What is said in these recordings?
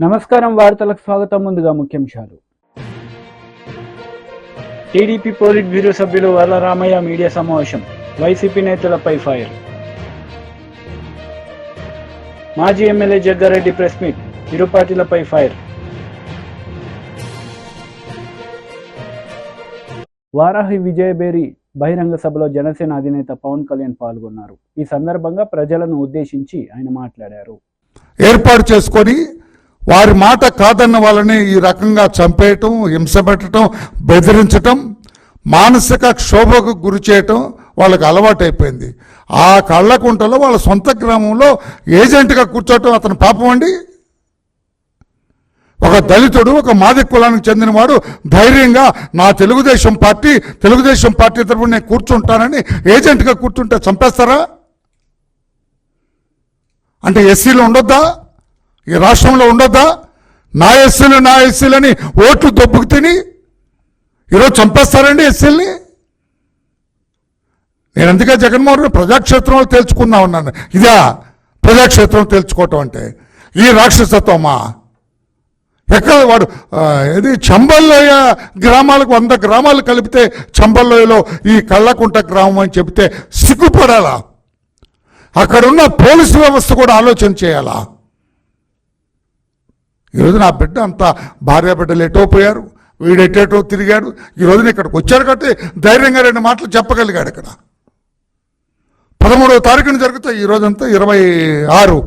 నమస్కారం వార్తలకు స్వాగతం. ముందుగా ముఖ్యాంశాలు. టీడీపీ పోలిట్ బ్యూరో సభ్యులు వరరామయ్య మీడియా సమావేశం. వైసీపీ నేతలపై ఫైర్. మాజీ ఎమ్మెల్యే జగ్గారెడ్డి ప్రెస్ మీట్. ఇరు పార్టీలపై ఫైర్. వారాహి విజయబేరి బహిరంగ సభలో జనసేన అధినేత పవన్ కళ్యాణ్ పాల్గొన్నారు. ఈ సందర్భంగా ప్రజలను ఉద్దేశించి ఆయన మాట్లాడారు. ఏర్పాటు చేసుకొని వారి మాట కాదన్న వాళ్ళని ఈ రకంగా చంపేయటం హింస పెట్టడం బెదిరించటం మానసిక క్షోభకు గురి చేయటం వాళ్ళకి అలవాటైపోయింది. ఆ కళ్ళకుంటలో వాళ్ళ సొంత గ్రామంలో ఏజెంట్గా కూర్చోవటం అతని పాపం అండి. ఒక దళితుడు ఒక మాది కులానికి చెందినవాడు ధైర్యంగా నా తెలుగుదేశం పార్టీ తెలుగుదేశం పార్టీ తరఫున నేను కూర్చుంటానని ఏజెంట్గా కూర్చుంటే చంపేస్తారా? అంటే ఎస్సీలో ఉండొద్దా? ఈ రాష్ట్రంలో ఉండొద్దా? నా ఎస్సీలు నా ఎస్సీలని ఓట్లు దొబ్బుకు తిని ఈరోజు చంపేస్తారండి ఎస్సీల్ని? నేను అందుకే జగన్మోహన్ రెడ్డి ప్రజాక్షేత్రంలో తేల్చుకుందా ఉన్నాను ఇదా ప్రజాక్షేత్రం తేల్చుకోవటం అంటే. ఈ రాక్షసత్వమా? ఎక్కడ వాడు ఇది చంబల్లోయ గ్రామాలకు వంద గ్రామాలు కలిపితే చంబల్లోయలో ఈ కళ్ళకుంట గ్రామం అని చెబితే సిగ్గుపడాలా? అక్కడున్న పోలీసు వ్యవస్థ కూడా ఆలోచన చేయాలా? ఈరోజు నా బిడ్డ అంత భార్య బిడ్డలు ఎటో పోయారు వీడు ఎటేటో తిరిగాడు ఈ రోజున ఇక్కడికి వచ్చారు కాబట్టి ధైర్యంగా రెండు మాటలు చెప్పగలిగాడు ఇక్కడ. పదమూడవ తారీఖున జరుగుతాయి ఈ ఇరవై ఆరు.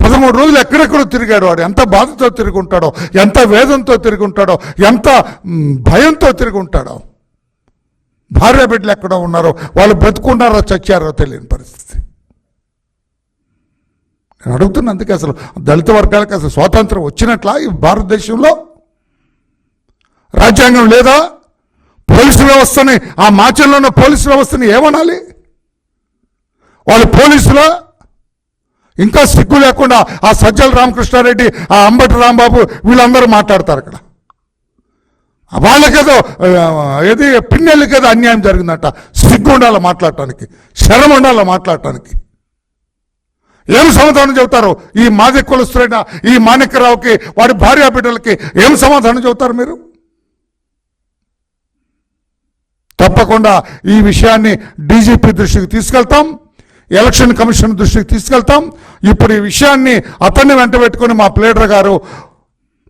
పదమూడు రోజులు ఎక్కడెక్కడో తిరిగాడు వాడు. ఎంత బాధతో తిరిగి ఉంటాడో ఎంత వేదంతో తిరిగి ఉంటాడో ఎంత భయంతో తిరిగి ఉంటాడో. భార్య బిడ్డలు ఎక్కడ ఉన్నారో వాళ్ళు బ్రతుకున్నారో చచ్చారో తెలియని పరిస్థితి. నేను అడుగుతున్న అందుకే అసలు దళిత వర్గాలకు అసలు స్వాతంత్రం వచ్చినట్లా ఈ భారతదేశంలో? రాజ్యాంగం లేదా? పోలీసు వ్యవస్థని ఆ మాచంలో ఉన్న పోలీసు వ్యవస్థని ఏమనాలి? వాళ్ళు పోలీసుల? ఇంకా సిగ్గు లేకుండా ఆ సజ్జల రామకృష్ణారెడ్డి ఆ అంబటి రాంబాబు వీళ్ళందరూ మాట్లాడతారు అక్కడ. వాళ్ళకేదో ఏది పిన్నెళ్ళకేదో అన్యాయం జరిగిందట. సిగ్గు ఉండాలి మాట్లాడటానికి? శరం ఉండాలి మాట్లాడటానికి? ఏం సమాధానం చెబుతారు? ఈ మాది కులస్తులైన ఈ మాణిక్యరావుకి వాడి భార్య బిడ్డలకి ఏం సమాధానం చెబుతారు మీరు? తప్పకుండా ఈ విషయాన్ని డీజీపీ దృష్టికి తీసుకెళ్తాం ఎలక్షన్ కమిషన్ దృష్టికి తీసుకెళ్తాం. ఇప్పుడు ఈ విషయాన్ని అతన్ని వెంట పెట్టుకుని మా ప్లేడర్ గారు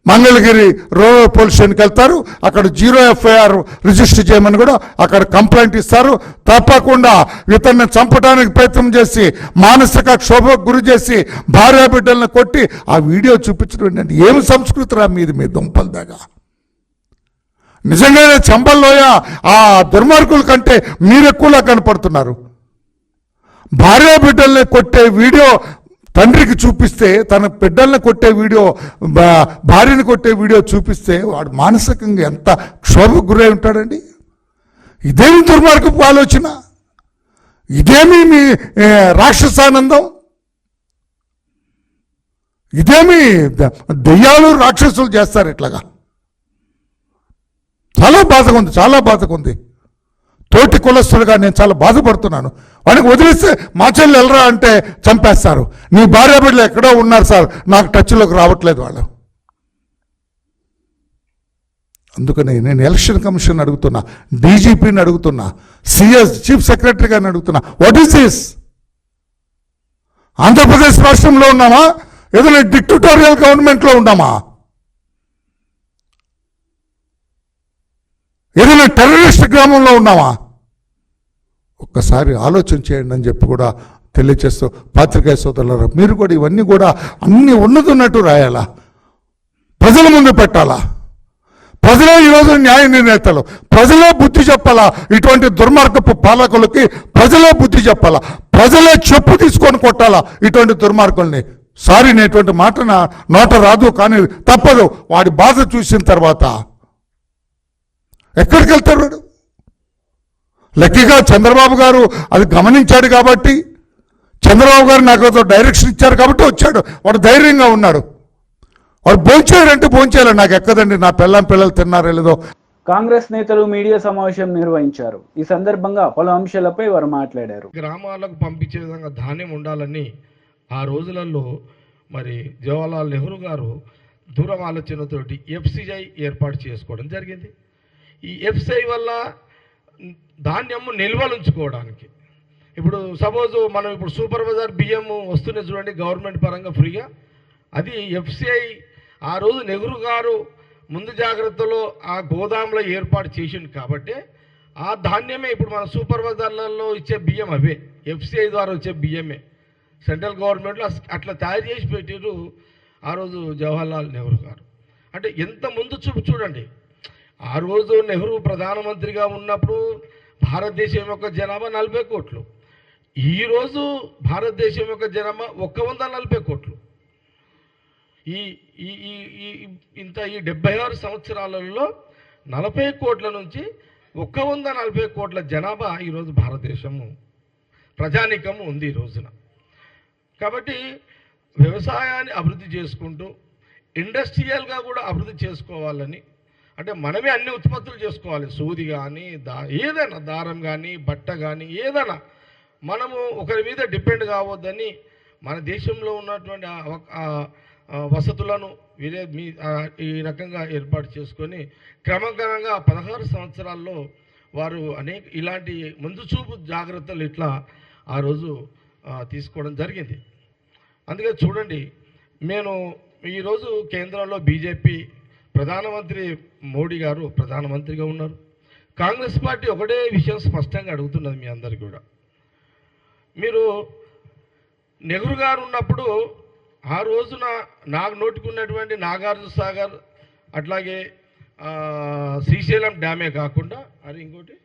మంగళగిరి రూరల్ పోలీస్ స్టేషన్కి వెళ్తారు. అక్కడ జీరో ఎఫ్ఐఆర్ రిజిస్టర్ చేయమని కూడా అక్కడ కంప్లైంట్ ఇస్తారు. తప్పకుండా ఇతన్ని చంపడానికి ప్రయత్నం చేసి మానసిక క్షోభకు గురి చేసి భార్య బిడ్డలను కొట్టి ఆ వీడియో చూపించడం ఏంటంటే ఏమి సంస్కృతి రా మీది మీ దుంపల దాకా నిజంగానే చంబల్లోయ ఆ దుర్మార్గుల కంటే మీరెక్కువలా కనపడుతున్నారు. భార్య బిడ్డల్ని కొట్టే వీడియో తండ్రికి చూపిస్తే తన బిడ్డల్ని కొట్టే వీడియో భార్యను కొట్టే వీడియో చూపిస్తే వాడు మానసికంగా ఎంత క్షోభకు గురై ఉంటాడండి? ఇదేమి దుర్మార్గపు ఆలోచన? ఇదేమి మీ రాక్షసానందం? ఇదేమి ద- దెయ్యాలు రాక్షసులు చేస్తారు ఇట్లాగా. చాలా బాధగా ఉంది చాలా బాధగా ఉంది. తోటి కులస్తులుగా నేను చాలా బాధపడుతున్నాను. వాడికి వదిలేస్తే మా చెల్లి వెళ్ళరా అంటే చంపేస్తారు. నీ భార్య బిడ్డలు ఎక్కడో ఉన్నారు సార్ నాకు టచ్లోకి రావట్లేదు వాళ్ళు. అందుకని నేను ఎలక్షన్ కమిషన్ అడుగుతున్నా డీజీపీని అడుగుతున్నా సిఎస్ చీఫ్ సెక్రటరీ గారిని అడుగుతున్నా వాట్ ఈస్ దిస్ ఆంధ్రప్రదేశ్ రాష్ట్రంలో ఉన్నామా? ఏదైనా డిక్టటోరియల్ గవర్నమెంట్లో ఉన్నామా? ఏదైనా టెర్రరిస్ట్ గ్రామంలో ఉన్నామా ఒక్కసారి ఆలోచన చేయండి అని చెప్పి కూడా తెలియచేస్తూ పాత్రికేయ సోదరులారా మీరు కూడా ఇవన్నీ కూడా అన్ని ఉన్నది ఉన్నట్టు రాయాలా? ప్రజల ముందు పెట్టాలా? ప్రజలే ఈరోజు న్యాయ నిర్ణేతలు. ప్రజలే బుద్ధి చెప్పాలా? ఇటువంటి దుర్మార్గపు పాలకులకి ప్రజలే బుద్ధి చెప్పాలా? ప్రజలే చెప్పు తీసుకొని కొట్టాలా ఇటువంటి దుర్మార్గుల్ని? సారీ నేటువంటి మాట నా నోట రాదు కానీ తప్పదు. వాడి బాధ చూసిన తర్వాత ఎక్కడికి వెళ్తారు వాడు? లక్కీగా చంద్రబాబు గారు అది గమనించాడు కాబట్టి చంద్రబాబు గారు నాకు ఏదో డైరెక్షన్ ఇచ్చారు కాబట్టి వచ్చాడు. వాడు ధైర్యంగా ఉన్నాడు. వాడు భోంచేయాలంటే భోంచేయాలి. నాకు ఎక్కదండి నా పిల్లం పిల్లలు తిన్నారో లేదో. కాంగ్రెస్ నేతలు మీడియా సమావేశం నిర్వహించారు. ఈ సందర్భంగా పలు అంశాలపై వారు మాట్లాడారు. గ్రామాలకు పంపించే విధంగా ధాన్యం ఉండాలని ఆ రోజులలో మరి జవహర్లాల్ నెహ్రూ గారు దూరం ఆలోచనతోటి ఎఫ్సిఐ ఏర్పాటు చేసుకోవడం జరిగింది. ఈ ఎఫ్సిఐ వల్ల ధాన్యము నిల్వలు ఉంచుకోవడానికి. ఇప్పుడు సపోజ్ మనం ఇప్పుడు సూపర్ బజార్ బియ్యం వస్తున్నాయి చూడండి గవర్నమెంట్ పరంగా ఫ్రీగా. అది ఎఫ్సిఐ ఆ రోజు నెహ్రూ గారు ముందు జాగ్రత్తలో ఆ గోదాంలో ఏర్పాటు చేసిండు కాబట్టి ఆ ధాన్యమే ఇప్పుడు మన సూపర్ బజార్లలో ఇచ్చే బియ్యం అవే. ఎఫ్సిఐ ద్వారా వచ్చే బియ్యమే. సెంట్రల్ గవర్నమెంట్లో అట్లా తయారు చేసి పెట్టారు ఆ రోజు జవహర్లాల్ నెహ్రూ గారు. అంటే ఎంత ముందు చూపు చూడండి ఆ రోజు నెహ్రూ ప్రధానమంత్రిగా ఉన్నప్పుడు భారతదేశం యొక్క జనాభా నలభై కోట్లు. ఈరోజు భారతదేశం యొక్క జనాభా ఒక్క వంద నలభై కోట్లు. ఈ ఈ ఈ ఈ- ఇంత ఈ డెబ్బై ఆరు సంవత్సరాలలో నలభై కోట్ల నుంచి ఒక్క వంద నలభై కోట్ల జనాభా ఈరోజు భారతదేశము ప్రజానీకము ఉంది ఈ రోజున. కాబట్టి వ్యవసాయాన్ని అభివృద్ధి చేసుకుంటూ ఇండస్ట్రియల్గా కూడా అభివృద్ధి చేసుకోవాలని అంటే మనమే అన్ని ఉత్పత్తులు చేసుకోవాలి. సూది కానీ దా ఏదైనా దారం కానీ బట్ట కానీ ఏదైనా. మనము ఒకరి మీద డిపెండ్ కావద్దని మన దేశంలో ఉన్నటువంటి వసతులను వీరే మీ ఈ రకంగా ఏర్పాటు చేసుకొని క్రమక్రమంగా పదహారు సంవత్సరాల్లో వారు అనేక ఇలాంటి ముందు చూపు జాగ్రత్తలు ఇట్లా ఆ రోజు తీసుకోవడం జరిగింది. అందుకే చూడండి నేను ఈరోజు కేంద్రంలో బీజేపీ ప్రధానమంత్రి మోడీ గారు ప్రధానమంత్రిగా ఉన్నారు. కాంగ్రెస్ పార్టీ ఒకటే విషయం స్పష్టంగా అడుగుతున్నది మీ అందరికీ కూడా. మీరు నెహ్రూ గారు ఉన్నప్పుడు ఆ రోజున నాకు నోటుకున్నటువంటి నాగార్జున సాగర్ అట్లాగే శ్రీశైలం డ్యామే కాకుండా అది ఇంకోటి?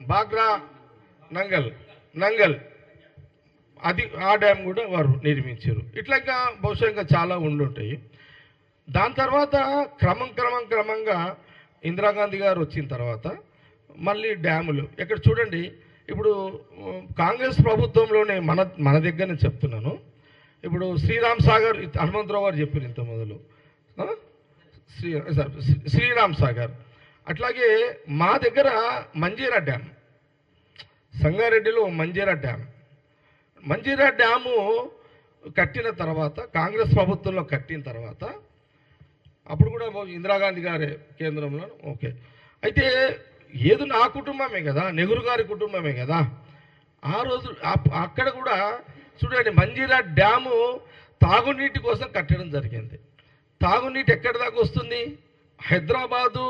బాగ్రా నంగల్ నంగల్. అది ఆ డ్యామ్ కూడా వారు నిర్మించారు. ఇట్లా ఇంకా బహుశా ఇంకా చాలా ఉండుంటాయి. దాని తర్వాత క్రమం క్రమం క్రమంగా ఇందిరాగాంధీ గారు వచ్చిన తర్వాత మళ్ళీ డ్యాములు. ఇక్కడ చూడండి ఇప్పుడు కాంగ్రెస్ ప్రభుత్వంలోనే మన మన దగ్గర నేను చెప్తున్నాను. ఇప్పుడు శ్రీరామ్ సాగర్ హనుమంతరావు గారు చెప్పారు ఇంత మొదలు. శ్రీ సార్ శ్రీ- శ్రీరామ్ సాగర్. అట్లాగే మా దగ్గర మంజీరా డ్యామ్. సంగారెడ్డిలో మంజీరా డ్యామ్. మంజీరా డ్యాము కట్టిన తర్వాత కాంగ్రెస్ ప్రభుత్వంలో కట్టిన తర్వాత అప్పుడు కూడా ఇందిరాగాంధీ గారే కేంద్రంలో ఓకే. అయితే ఏదో నా కుటుంబమే కదా నెహ్రూ గారి కుటుంబమే కదా. ఆ రోజు అక్కడ కూడా చూడండి మంజీరా డ్యాము తాగునీటి కోసం కట్టడం జరిగింది. తాగునీటి ఎక్కడి దాకా వస్తుంది? హైదరాబాదు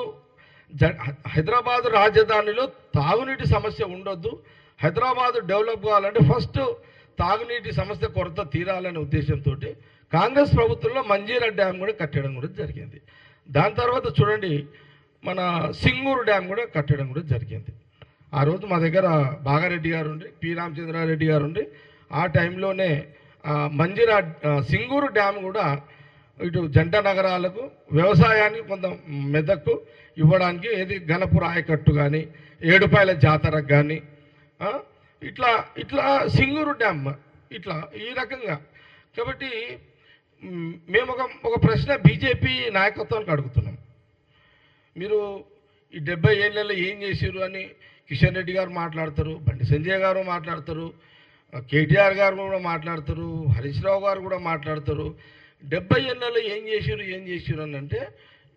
జ హైదరాబాదు రాజధానిలో తాగునీటి సమస్య ఉండొద్దు. హైదరాబాదు డెవలప్ కావాలంటే ఫస్ట్ తాగునీటి సమస్య కొరత తీరాలనే ఉద్దేశంతో కాంగ్రెస్ ప్రభుత్వంలో మంజీరా డ్యామ్ కూడా కట్టడం కూడా జరిగింది. దాని తర్వాత చూడండి మన సింగూరు డ్యామ్ కూడా కట్టడం కూడా జరిగింది. ఆ రోజు మా దగ్గర బాగారెడ్డి గారు ఉండి పి. రామచంద్రారెడ్డి గారు ఉండి. ఆ టైంలోనే మంజీరా సింగూరు డ్యామ్ కూడా ఇటు జంట నగరాలకు వ్యవసాయానికి కొంత మెదక్కు ఇవ్వడానికి ఏది గణపురాయకట్టు కానీ ఏడుపాయల జాతరకు కానీ ఇట్లా ఇట్లా సింగూరు డ్యామ్ ఇట్లా ఈ రకంగా. కాబట్టి మేము ఒక ఒక ప్రశ్న బీజేపీ నాయకత్వానికి అడుగుతున్నాం. మీరు ఈ డెబ్బై ఏళ్ళలో ఏం చేశారు అని కిషన్ రెడ్డి గారు మాట్లాడతారు బండి సంజయ్ గారు మాట్లాడతారు కేటీఆర్ గారు కూడా మాట్లాడతారు హరీష్ రావు గారు కూడా మాట్లాడతారు. డెబ్బై ఏళ్ళలో ఏం చేశారు ఏం చేశారు అని అంటే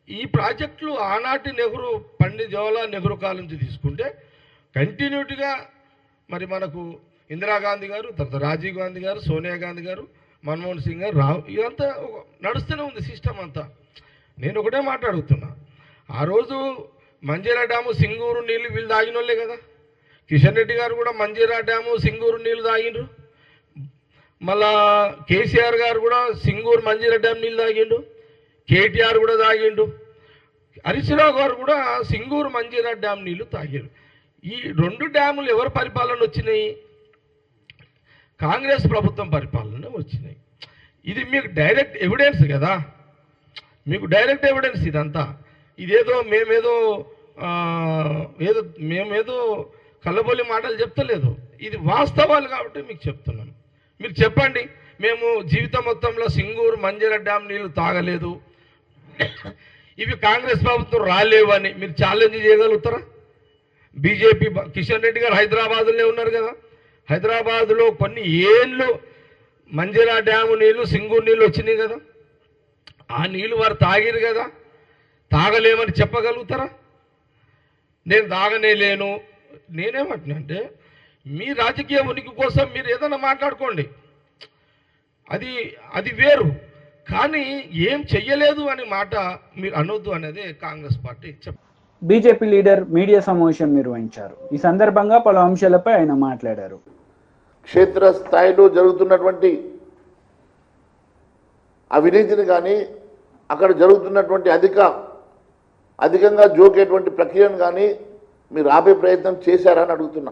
ఈ ప్రాజెక్టులు ఆనాటి నెహ్రూ పండిత్ జవహర్లాల్ నెహ్రూ కాలం నుంచి తీసుకుంటే కంటిన్యూటీగా మరి మనకు ఇందిరాగాంధీ గారు తర్వాత రాజీవ్ గాంధీ గారు సోనియా గాంధీ గారు మన్మోహన్ సింగ్ గారు రావు ఇదంతా ఒక- నడుస్తూనే ఉంది సిస్టమ్ అంతా. నేను ఒకటే మాట్లాడుతున్నా. ఆ రోజు మంజీరా డ్యాము సింగూరు నీళ్ళు వీళ్ళు తాగినోళ్ళే కదా. కిషన్ రెడ్డి గారు కూడా మంజీరా డ్యాము సింగూరు నీళ్ళు తాగిండ్రు. మళ్ళా కేసీఆర్ గారు కూడా సింగూరు మంజీరా డ్యామ్ నీళ్ళు తాగిండు. కేటీఆర్ కూడా తాగిండు. హరీష్ గారు కూడా సింగూరు మంజీరా డ్యామ్ నీళ్ళు తాగారు ఈ రెండు డ్యాములు ఎవరి పరిపాలన వచ్చినాయి? కాంగ్రెస్ ప్రభుత్వం పరిపాలన వచ్చినాయి. ఇది మీకు డైరెక్ట్ ఎవిడెన్స్ కదా? మీకు డైరెక్ట్ ఎవిడెన్స్ ఇదంతా. ఇదేదో మేమేదో ఏదో మేమేదో కళ్ళబొల్లి మాటలు చెప్తలేదు. ఇది వాస్తవాలు కాబట్టి మీకు చెప్తున్నాను. మీరు చెప్పండి. మేము జీవితం మొత్తంలో సింగూరు మంజర డ్యామ్ నీళ్ళు తాగలేదు. ఇవి కాంగ్రెస్ ప్రభుత్వం రాలేవని మీరు ఛాలెంజ్ చేయగలుగుతారా? బీజేపీ కిషన్ రెడ్డి గారు హైదరాబాద్లోనే ఉన్నారు కదా. హైదరాబాద్లో కొన్ని ఏళ్ళు మంజీరా డ్యాము నీళ్ళు సింగూరు నీళ్ళు వచ్చినాయి కదా. ఆ నీళ్ళు వారు తాగిరు కదా. తాగలేమని చెప్పగలుగుతారా? నేను తాగనే లేను. నేనేమంటున్నా అంటే మీ రాజకీయ ఉనికి కోసం మీరు ఏదైనా మాట్లాడుకోండి. అది అది వేరు. కానీ ఏం చెయ్యలేదు అనే మాట మీరు అనొద్దు అనేది కాంగ్రెస్ పార్టీ చెప్ బీజేపీ లీడర్ మీడియా సమావేశం నిర్వహించారు. ఈ సందర్భంగా పలు అంశాలపై ఆయన మాట్లాడారు. క్షేత్ర స్థాయిలో జరుగుతున్నటువంటి అవినీతిని కానీ అక్కడ జరుగుతున్నటువంటి అధిక అధికంగా జోకేటువంటి ప్రక్రియను కానీ మీరు ఆపే ప్రయత్నం చేశారని అడుగుతున్నా.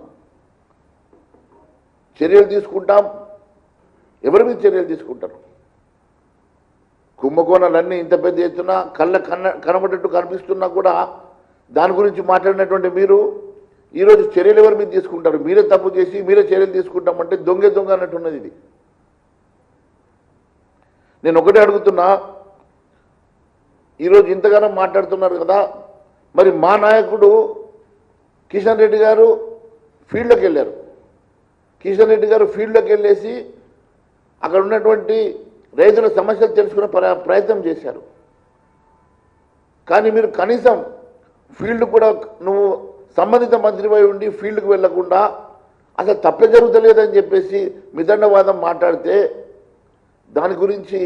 చర్యలు తీసుకుంటాం. ఎవరి మీద చర్యలు తీసుకుంటారు? కుంభకోణాలన్నీ ఇంత పెద్ద ఎత్తున కళ్ళ కన్న కనబడేట్టు కనిపిస్తున్నా కూడా దాని గురించి మాట్లాడినటువంటి మీరు ఈరోజు చర్యలు ఎవరి మీద తీసుకుంటారు? మీరే తప్పు చేసి మీరే చర్యలు తీసుకుంటామంటే దొంగ దొంగ అన్నట్టున్నది ఇది. నేను ఒకటే అడుగుతున్నా ఈరోజు ఇంతగానో మాట్లాడుతున్నారు కదా మరి మా నాయకుడు కిషన్ రెడ్డి గారు ఫీల్డ్లోకి వెళ్ళారు. కిషన్ రెడ్డి గారు ఫీల్డ్లోకి వెళ్ళేసి అక్కడ ఉన్నటువంటి రైతుల సమస్యలు తెలుసుకునే ప్రయత్నం చేశారు. కానీ మీరు కనీసం ఫీల్డ్ కూడా నువ్వు సంబంధిత మంత్రిపై ఉండి ఫీల్డ్కి వెళ్ళకుండా అసలు తప్పే జరుగుతలేదని చెప్పేసి మిదండవాదం మాట్లాడితే దాని గురించి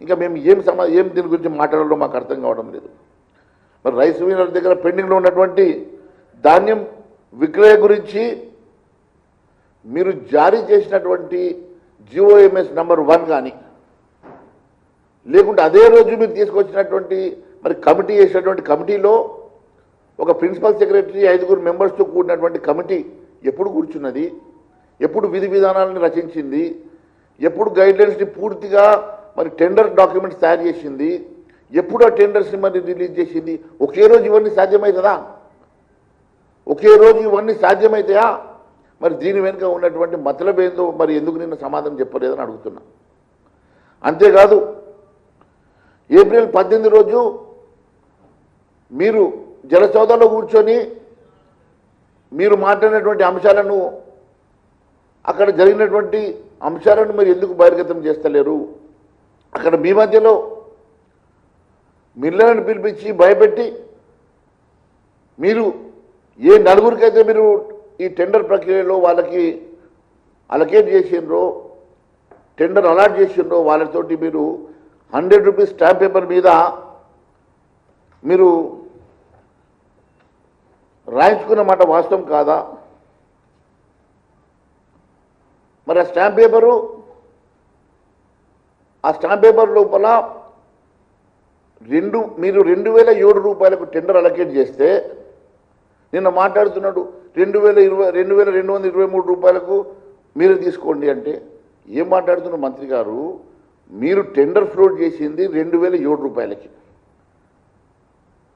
ఇంకా మేము ఏం సమా ఏం దీని గురించి మాట్లాడాలో మాకు అర్థం కావడం లేదు. మరి రైస్ మిల్లర్ దగ్గర పెండింగ్లో ఉన్నటువంటి ధాన్యం విక్రయ గురించి మీరు జారీ చేసినటువంటి జిఓఎంఎస్ నెంబర్ వన్ కానీ లేకుంటే అదే రోజు మీరు తీసుకొచ్చినటువంటి మరి కమిటీ చేసినటువంటి కమిటీలో ఒక ప్రిన్సిపల్ సెక్రటరీ ఐదుగురు మెంబర్స్తో కూడినటువంటి కమిటీ ఎప్పుడు కూర్చున్నది? ఎప్పుడు విధి విధానాలను రచించింది? ఎప్పుడు గైడ్లైన్స్ని పూర్తిగా మరి టెండర్ డాక్యుమెంట్స్ తయారు చేసింది? ఎప్పుడు ఆ టెండర్స్ని మరి రిలీజ్ చేసింది? ఒకే రోజు ఇవన్నీ సాధ్యమవుతుందా ఒకే రోజు ఇవన్నీ సాధ్యమవుతాయా మరి దీని వెనుక ఉన్నటువంటి మతలబేందో మరి ఎందుకు నిన్న సమాధానం చెప్పలేదని అడుగుతున్నా. అంతేకాదు ఏప్రిల్ పద్దెనిమిది రోజు మీరు జలసౌదలో కూర్చొని మీరు మాట్లాడినటువంటి అంశాలను అక్కడ జరిగినటువంటి అంశాలను మీరు ఎందుకు బహిర్గతం చేస్తలేరు? అక్కడ మీ మధ్యలో మిల్లలను పిలిపించి భయపెట్టి మీరు ఏ నలుగురికైతే మీరు ఈ టెండర్ ప్రక్రియలో వాళ్ళకి అలకేట్ చేసిండ్రో టెండర్ అలాట్ చేసిండ్రో వాళ్ళతోటి మీరు హండ్రెడ్ రూపీస్ స్టాంప్ పేపర్ మీద మీరు రాయించుకున్న మాట వాస్తవం కాదా? మరి ఆ స్టాంప్ పేపరు? ఆ స్టాంప్ పేపర్ లోపల రెండు మీరు రెండు వేల ఏడు రూపాయలకు టెండర్ అలకేట్ చేస్తే నిన్న మాట్లాడుతున్నాడు రెండు వేల ఇరవై రెండు వేల రెండు వందల ఇరవై మూడు రూపాయలకు మీరు తీసుకోండి అంటే ఏం మాట్లాడుతున్న మంత్రి గారు? మీరు టెండర్ ఫ్లోట్ చేసింది రెండు వేల ఏడు రూపాయలకి.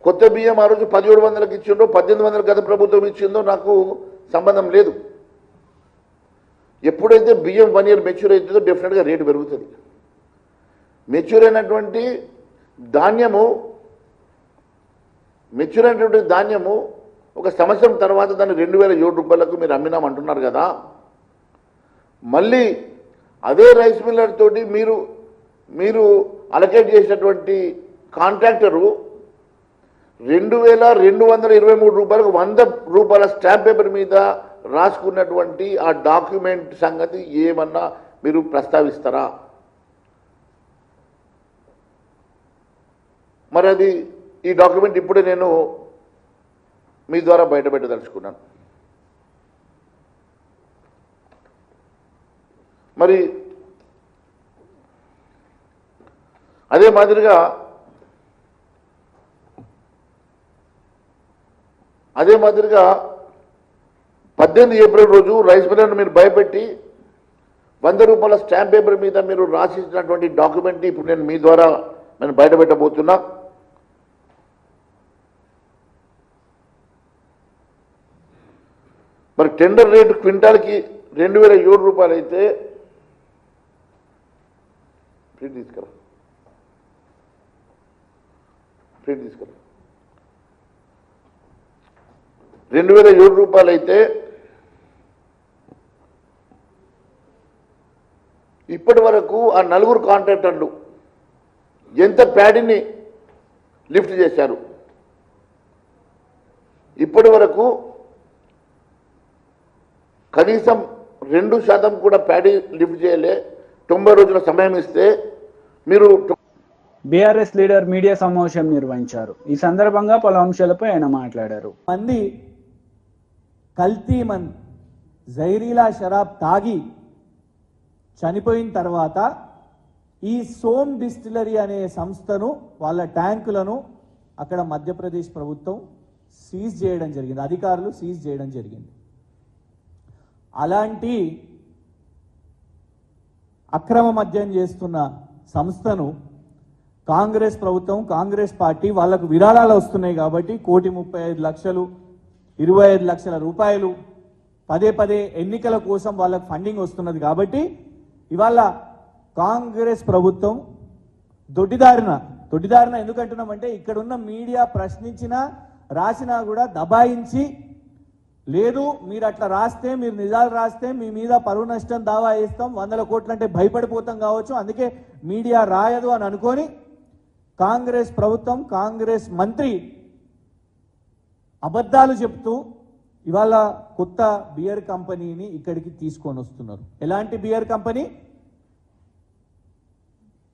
కొత్త బియ్యం ఆ రోజు పదిహేడు వందలకు ఇచ్చిందో పద్దెనిమిది వందలకు గత ప్రభుత్వం ఇచ్చిందో నాకు సంబంధం లేదు. ఎప్పుడైతే బియ్యం వన్ ఇయర్ మెచ్యూర్ అవుతుందో డెఫినెట్గా రేటు పెరుగుతుంది. మెచ్యూర్ అయినటువంటి ధాన్యము మెచ్యూర్ అయినటువంటి ధాన్యము ఒక సంవత్సరం తర్వాత దాన్ని రెండు వేల ఏడు రూపాయలకు మీరు అమ్మినాం అంటున్నారు కదా. మళ్ళీ అదే రైస్ మిల్లర్ తోటి మీరు మీరు అలకేట్ చేసినటువంటి కాంట్రాక్టరు రెండు వేల రెండు వందల ఇరవై మూడు రూపాయలకు వంద రూపాయల స్టాంప్ పేపర్ మీద రాసుకున్నటువంటి ఆ డాక్యుమెంట్ సంగతి ఏమన్నా మీరు ప్రస్తావిస్తారా? మరి అది ఈ డాక్యుమెంట్ ఇప్పుడే నేను మీ ద్వారా బయటపెట్టదలుచుకున్నాను. మరి అదే మాదిరిగా అదే మాదిరిగా పద్దెనిమిది ఏప్రిల్ రోజు రైస్ మిల్లర్ను మీరు భయపెట్టి వంద రూపాయల స్టాంప్ పేపర్ మీద మీరు రాసిచ్చినటువంటి డాక్యుమెంట్ ఇప్పుడు నేను మీ ద్వారా నేను బయటపెట్టబోతున్నా మరి టెండర్ రేటు క్వింటాల్కి రెండు వేల ఏడు రూపాయలు అయితే ప్రింట్ తీసుకురా. ప్రింట్ తీసుకురా. రెండు వేల ఏడు రూపాయలు అయితే ఇప్పటి వరకు ఆ నలుగురు కాంట్రాక్టర్లు ఎంత ప్యాడీని లిఫ్ట్ చేశారు. ఇప్పటి వరకు కనీసం రెండు శాతం కూడా ప్యాడీ లిఫ్ట్ చేయలే. తొంభై రోజుల సమయం ఇస్తే మీరు బీఆర్ఎస్ లీడర్ మీడియా సమావేశం నిర్వహించారు. ఈ సందర్భంగా పలు అంశాలపై ఆయన మాట్లాడారు. మంది కల్తీమన్ జైరీలా షరాబ్ తాగి చనిపోయిన తర్వాత ఈ సోమ్ డిస్టిలరీ అనే సంస్థను వాళ్ళ ట్యాంకులను అక్కడ మధ్యప్రదేశ్ ప్రభుత్వం సీజ్ చేయడం జరిగింది. అధికారులు సీజ్ చేయడం జరిగింది. అలాంటి అక్రమ మద్యం చేస్తున్న సంస్థను కాంగ్రెస్ ప్రభుత్వం కాంగ్రెస్ పార్టీ వాళ్ళకు విరాళాలు వస్తున్నాయి కాబట్టి కోటి ముప్పై ఐదు లక్షలు ఇరవై ఐదు లక్షల రూపాయలు పదే పదే ఎన్నికల కోసం వాళ్ళకు ఫండింగ్ వస్తున్నది కాబట్టి ఇవాళ కాంగ్రెస్ ప్రభుత్వం దొడ్డిదారిన దొడ్డిదారిన ఎందుకంటున్నామంటే ఇక్కడ ఉన్న మీడియా ప్రశ్నించినా రాసినా కూడా దబాయించి లేదు మీరు అట్లా రాస్తే మీరు నిజాలు రాస్తే మీ మీద పరువు నష్టం దావా వేస్తాం వందల కోట్లు అంటే భయపడిపోతాం కావచ్చు అందుకే మీడియా రాయదు అని అనుకొని కాంగ్రెస్ ప్రభుత్వం కాంగ్రెస్ మంత్రి అబద్ధాలు చెప్తూ ఇవాళ కొత్త బియర్ కంపెనీని ఇక్కడికి తీసుకొని వస్తున్నారు. ఎలాంటి బియర్ కంపెనీ?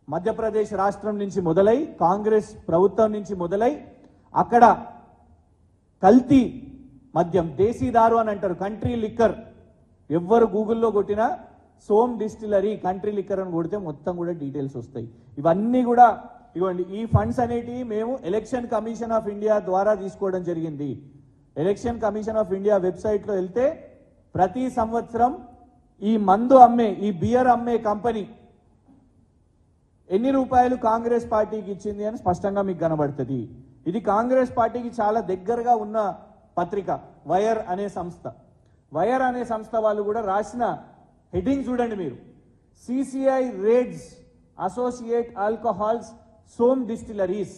మధ్యప్రదేశ్ రాష్ట్రం నుంచి మొదలై కాంగ్రెస్ ప్రభుత్వం నుంచి మొదలై అక్కడ కల్తీ మద్యం దేశీదారు అని అంటారు కంట్రీ లిక్కర్. ఎవ్వరు గూగుల్లో కొట్టినా సోమ్ డిస్టిలరీ కంట్రీ లిక్కర్ అని కొడితే మొత్తం కూడా డీటెయిల్స్ వస్తాయి. ఇవన్నీ కూడా ఇగోండి ఈ ఫండ్స్ అనేటివి మేము ఎలక్షన్ కమిషన్ ఆఫ్ ఇండియా ద్వారా తీసుకోవడం జరిగింది. ఎలక్షన్ కమిషన్ ఆఫ్ ఇండియా వెబ్సైట్లో వెళ్తే ప్రతి సంవత్సరం ఈ మందు అమ్మే ఈ బియర్ అమ్మే కంపెనీ ఎన్ని రూపాయలు కాంగ్రెస్ పార్టీకి ఇచ్చింది అని స్పష్టంగా మీకు కనబడుతుంది. ఇది కాంగ్రెస్ పార్టీకి చాలా దగ్గరగా ఉన్న పత్రిక వైర్ అనే సంస్థ. వైర్ అనే సంస్థ వాళ్ళు కూడా రాసిన హెడ్డింగ్ చూడండి మీరు. CCI raids associate alcohols Som distilleries.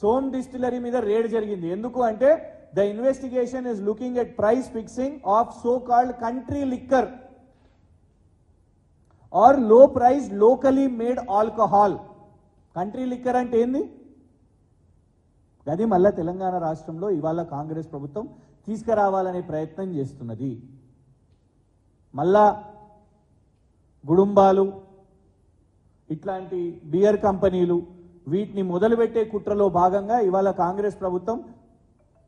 Som distillery మీద రేడ్ జరిగింది. ఎందుకు అంటే the investigation is looking at price fixing of so called country liquor. Or low price locally made alcohol. Country liquor అంటే ఏంది? అది మళ్ళా తెలంగాణ రాష్ట్రంలో ఇవాళ కాంగ్రెస్ ప్రభుత్వం తీసుకురావాలనే ప్రయత్నం చేస్తున్నది. మళ్ళా గుడుంబాలు ఇట్లాంటి బియర్ కంపెనీలు వీటిని మొదలుపెట్టే కుట్రలో భాగంగా ఇవాళ కాంగ్రెస్ ప్రభుత్వం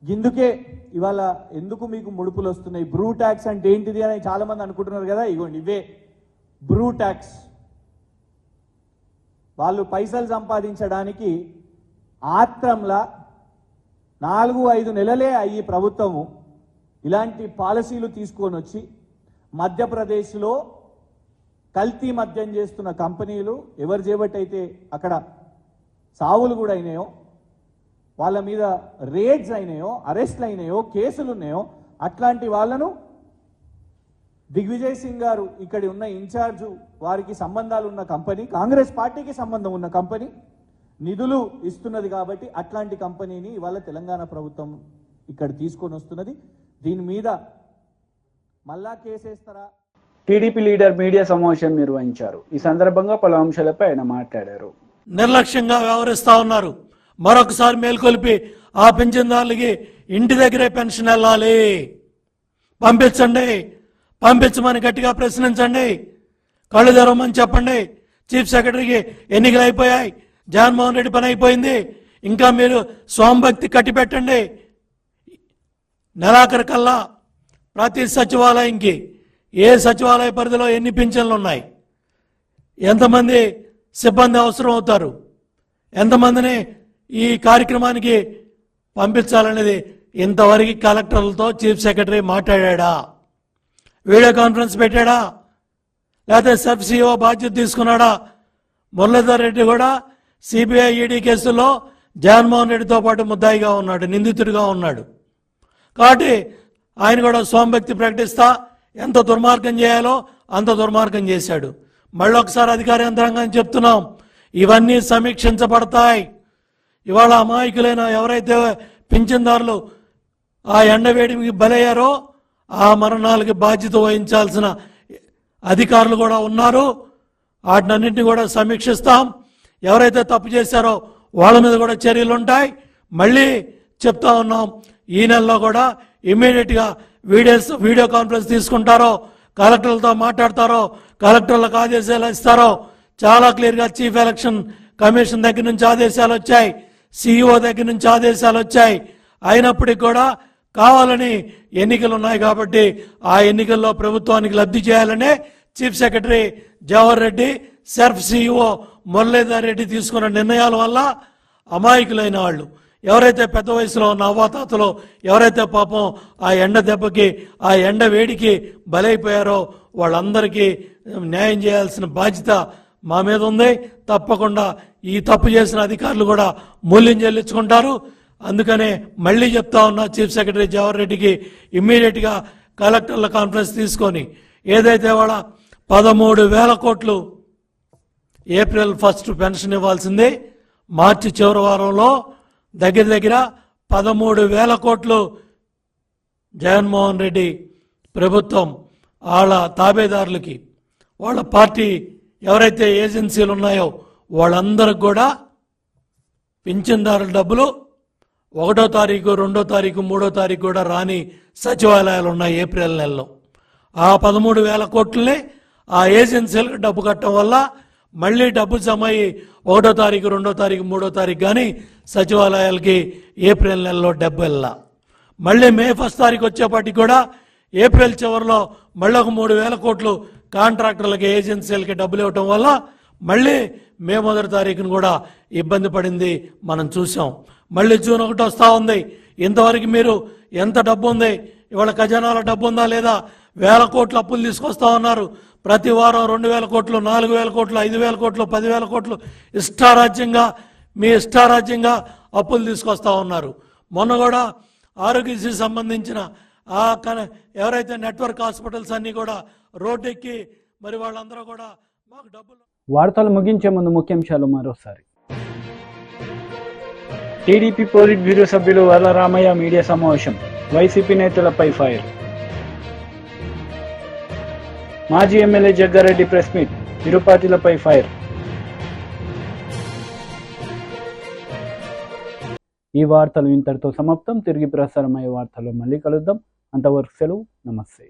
ఇందుకే ఇవాళ ఎందుకు మీకు ముడుపులు వస్తున్నాయి? బ్రూ ట్యాక్స్ అంటే ఏంటిది అని చాలా మంది అనుకుంటున్నారు కదా? ఇగోండి ఇవే. Brew tax. వాళ్ళు పైసలు సంపాదించడానికి ఆత్రంలా నాలుగు ఐదు నెలలే అయ్యి ప్రభుత్వము ఇలాంటి పాలసీలు తీసుకొని వచ్చి మధ్యప్రదేశ్లో కల్తీ మద్యం చేస్తున్న కంపెనీలు ఎవరు చేపట్టయితే అక్కడ సావులు కూడా అయినాయో వాళ్ళ మీద రేడ్స్ అయినాయో అరెస్ట్లు అయినాయో కేసులు ఉన్నాయో అట్లాంటి వాళ్ళను దిగ్విజయ్ సింగ్ గారు ఇక్కడ ఉన్న ఇన్ఛార్జ్ వారికి సంబంధాలు ఉన్న కంపెనీ కాంగ్రెస్ పార్టీకి సంబంధం ఉన్న కంపెనీ నిధులు ఇస్తున్నది కాబట్టి అట్లాంటి కంపెనీని ఇవాళ తెలంగాణ ప్రభుత్వం ఇక్కడ తీసుకొని వస్తున్నది. దీని మీద మళ్ళా కేసేస్తారా టీడీపీ లీడర్ మీడియా సమావేశం నిర్వహించారు. ఈ సందర్భంగా పలు అంశాలపై ఆయన మాట్లాడారు. నిర్లక్ష్యంగా వ్యవహరిస్తా ఉన్నారు. మరొకసారి మేల్కొల్పి ఆ పింఛన్దారులకి ఇంటి దగ్గరే పెన్షన్ వెళ్ళాలి. పంపించండి. పంపించమని గట్టిగా ప్రశ్నించండి. కళ్ళు తెరవమని చెప్పండి. చీఫ్ సెక్రటరీకి ఎన్నికలు అయిపోయాయి. జగన్మోహన్ రెడ్డి పని అయిపోయింది. ఇంకా మీరు స్వామిభక్తి కట్టి పెట్టండి నెలాఖరు కల్లా ప్రతి సచివాలయంకి ఏ సచివాలయ పరిధిలో ఎన్ని పింఛన్లు ఉన్నాయి? ఎంతమంది సిబ్బంది అవసరం అవుతారు? ఎంతమందిని ఈ కార్యక్రమానికి పంపించాలనేది ఇంతవరకు కలెక్టర్లతో చీఫ్ సెక్రటరీ మాట్లాడా? వీడియో కాన్ఫరెన్స్ పెట్టాడా? లేకపోతే సబ్ సిఓ బాధ్యత తీసుకున్నాడా? మురళీధర్ రెడ్డి కూడా సిబిఐ ఈడీ కేసుల్లో జగన్మోహన్ రెడ్డితో పాటు ముద్దాయిగా ఉన్నాడు నిందితుడిగా ఉన్నాడు. కాబట్టి ఆయన కూడా సోంభక్తి ప్రకటిస్తా ఎంత దుర్మార్గం చేయాలో అంత దుర్మార్గం చేశాడు. మళ్ళీ ఒకసారి అధికార యంత్రాంగాన్ని చెప్తున్నాం ఇవన్నీ సమీక్షించబడతాయి. ఇవాళ అమాయకులైన ఎవరైతే పింఛన్దారులు ఆ ఎండవేడికి బలయ్యారో ఆ మరణాలకి బాధ్యత వహించాల్సిన అధికారులు కూడా ఉన్నారు. వాటినన్నింటినీ కూడా సమీక్షిస్తాం. ఎవరైతే తప్పు చేశారో వాళ్ళ మీద కూడా చర్యలు ఉంటాయి మళ్ళీ చెప్తా ఉన్నాం ఈ నెలలో కూడా ఇమ్మీడియట్గా వీడియోస్ వీడియో కాన్ఫరెన్స్ తీసుకుంటారో కలెక్టర్లతో మాట్లాడతారో కలెక్టర్లకు ఆదేశాలు ఇస్తారో చాలా క్లియర్గా చీఫ్ ఎలక్షన్ కమిషన్ దగ్గర నుంచి ఆదేశాలు వచ్చాయి. సిఇఓ దగ్గర నుంచి ఆదేశాలు వచ్చాయి. అయినప్పటికీ కూడా కావాలని ఎన్నికలు ఉన్నాయి కాబట్టి ఆ ఎన్నికల్లో ప్రభుత్వానికి లబ్ధి చేయాలనే chief secretary Jawahar Reddy SERP CEO Muralidhar Reddy తీసుకున్న నిర్ణయాల వల్ల అమాయకులైన వాళ్ళు ఎవరైతే పెద్ద వయసులో ఉన్న అవ్వాతాతలు ఎవరైతే పాపం ఆ ఎండ దెబ్బకి ఆ ఎండ వేడికి బలైపోయారో వాళ్ళందరికీ న్యాయం చేయాల్సిన బాధ్యత మా మీద ఉంది. తప్పకుండా ఈ తప్పు చేసిన అధికారులు కూడా మూల్యం చెల్లించుకుంటారు. అందుకనే మళ్ళీ చెప్తా ఉన్నా చీఫ్ సెక్రటరీ జవహర్ రెడ్డికి ఇమ్మీడియట్గా కలెక్టర్ల కాన్ఫరెన్స్ తీసుకొని ఏదైతే వాళ్ళ పదమూడు వేల కోట్లు ఏప్రిల్ ఫస్ట్ పెన్షన్ ఇవ్వాల్సింది మార్చి చివరి వారంలో దగ్గర దగ్గర పదమూడు వేల కోట్లు జగన్మోహన్ రెడ్డి ప్రభుత్వం వాళ్ళ తాబేదారులకి వాళ్ళ పార్టీ ఎవరైతే ఏజెన్సీలు ఉన్నాయో వాళ్ళందరికి కూడా పింఛన్దారుల డబ్బులు ఒకటో తారీఖు రెండో తారీఖు మూడో తారీఖు కూడా రాని సచివాలయాలు ఉన్నాయి ఏప్రిల్ నెలలో. ఆ పదమూడు వేల కోట్లని ఆ ఏజెన్సీలకు డబ్బు కట్టడం వల్ల మళ్ళీ డబ్బు జమ అయ్యి ఒకటో తారీఖు రెండో తారీఖు మూడో తారీఖు కానీ సచివాలయాలకి ఏప్రిల్ నెలలో డబ్బు వెళ్ళా. మళ్ళీ మే ఫస్ట్ తారీఖు వచ్చేపాటికి కూడా ఏప్రిల్ చివరిలో మళ్ళీ ఒక మూడు వేల కోట్లు కాంట్రాక్టర్లకి ఏజెన్సీలకి డబ్బులు ఇవ్వటం వల్ల మళ్ళీ మే మొదటి తారీఖున కూడా ఇబ్బంది పడింది మనం చూసాం మళ్ళీ జూన్ ఒకటి వస్తూ ఉంది. ఇంతవరకు మీరు ఎంత డబ్బు ఉంది? ఇవాళ ఖజానాలో డబ్బు ఉందా లేదా? వేల కోట్లు అప్పులు తీసుకొస్తా ఉన్నారు. ప్రతి వారం రెండు వేల కోట్లు నాలుగు వేల కోట్లు ఐదు వేల కోట్లు పదివేల కోట్లు ఇష్టారాజ్యంగా మీ ఇష్టారాజ్యంగా అప్పులు తీసుకొస్తా ఉన్నారు. మొన్న కూడా ఆరోగ్యశ్రీ సంబంధించిన ఆ ఎవరైతే నెట్వర్క్ హాస్పిటల్స్ అన్నీ కూడా రోడ్డెక్కి మరి వాళ్ళందరూ కూడా మాకు డబ్బులు వార్తలు ముగించే ముందు ముఖ్యాంశాలు మరోసారి. టీడీపీ పోలిట్ బ్యూరో సభ్యులు వరరామయ్య మీడియా సమావేశం. వైసీపీ నేతలపై ఫైర్. మాజీ ఎమ్మెల్యే జగ్గారెడ్డి ప్రెస్ మీట్. తిరుపతిలపై ఫైర్. ఈ వార్తలు ఇంతటితో సమాప్తం. తిరిగి ప్రసారమయ్యే వార్తలు మళ్ళీ కలుద్దాం. అంతవరకు సెలవు. నమస్తే.